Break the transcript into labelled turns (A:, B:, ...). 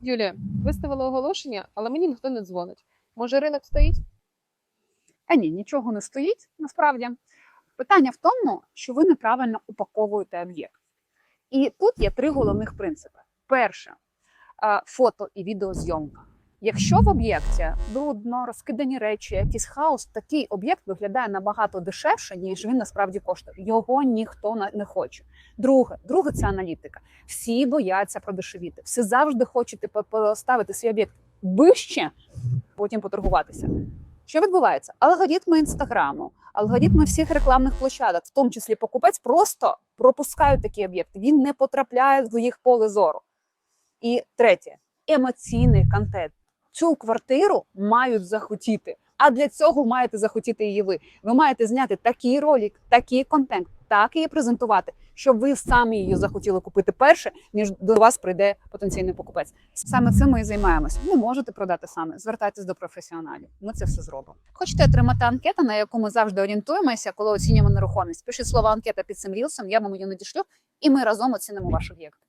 A: Юлія, виставила оголошення, але мені ніхто не дзвонить. Може, ринок стоїть?
B: А ні, нічого не стоїть насправді. Питання в тому, що ви неправильно упаковуєте об'єкт. І тут є три головних принципи: перше фото і відеозйомка. Якщо в об'єкті брудно, розкидані речі, якийсь хаос, такий об'єкт виглядає набагато дешевше, ніж він насправді коштує. Його ніхто не хоче. Друге, друге це аналітика. Всі бояться продешевіти. Всі завжди хочуть поставити свій об'єкт вище, потім поторгуватися. Що відбувається? Алгоритми інстаграму, алгоритми всіх рекламних площадок, в тому числі покупець, просто пропускають такі об'єкти. Він не потрапляє в їх поле зору. І третє емоційний контент. Цю квартиру мають захотіти. А для цього маєте захотіти її ви. Ви маєте зняти такий ролик, такий контент, так її презентувати, щоб ви самі її захотіли купити перше, ніж до вас прийде потенційний покупець. Саме цим ми і займаємося. Не можете продати саме. Звертайтесь до професіоналів. Ми це все зробимо. Хочете отримати анкету, на яку ми завжди орієнтуємося, коли оцінюємо нерухомість. Пишіть слово анкета під цим рілсом, я вам її надішлю, і ми разом оцінимо ваш об'єкт.